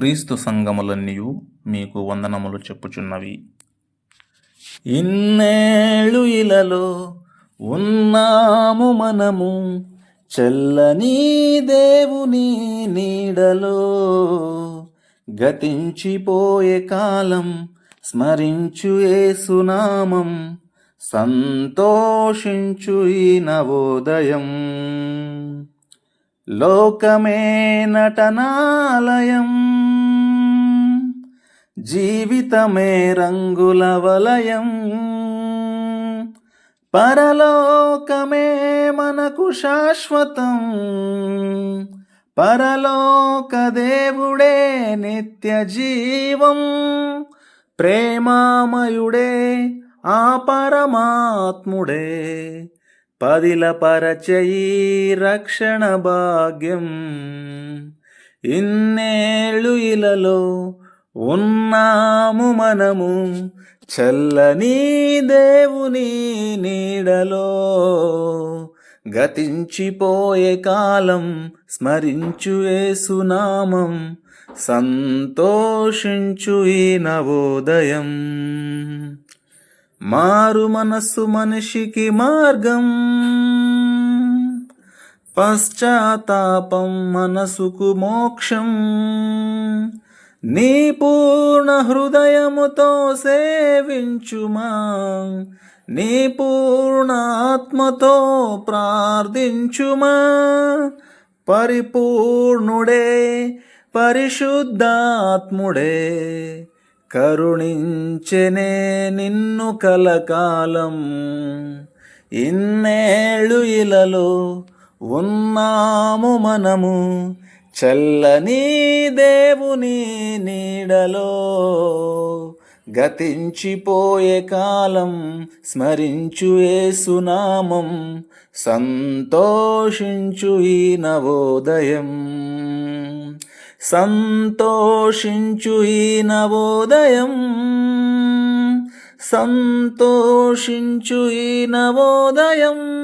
క్రీస్తు సంగములన్నీయు మీకు వందనములు చెప్పుచున్నవి. ఇన్నేళ్ళు ఇలలో ఉన్నాము మనము చల్లని దేవుని నీడలో. గతించిపోయే కాలం స్మరించు ఏసునామం సంతోషించు ఈ నవోదయం. లోకమే నటనాలయం. జీవితమే రంగుల వలయం. పరలోకమే మనకు శాశ్వతం. పరలోక దేవుడే నిత్య జీవం. ప్రేమామయుడే ఆ పరమాత్ముడే. పదిల పరచయి రక్షణ భాగ్యం. ఇన్నేళ్ళు ఇలలో ఉన్నాము మనము చల్లని దేవుని నీడలో. గతించిపోయే కాలం స్మరించు ఏసునామం సంతోషించు ఈ నవోదయం. మారు మనస్సు మనిషికి మార్గం పశ్చాత్తాపం మనసుకు మోక్షం. నీ పూర్ణ హృదయముతో సేవించుమా? నీ పూర్ణాత్మతో ప్రార్థించుమా? పరిపూర్ణుడే పరిశుద్ధాత్ముడే కరుణించెనే నిన్ను కలకాలం. ఇన్నేళ్ళు ఇలలో ఉన్నాము మనము చల్లని దేవుని నీడలో గతించిపోయే కాలం స్మరించు ఏసునామం సంతోషించు ఈ నవోదయం. సంతోషించు ఈ నవోదయం సంతోషించు ఈ నవోదయం.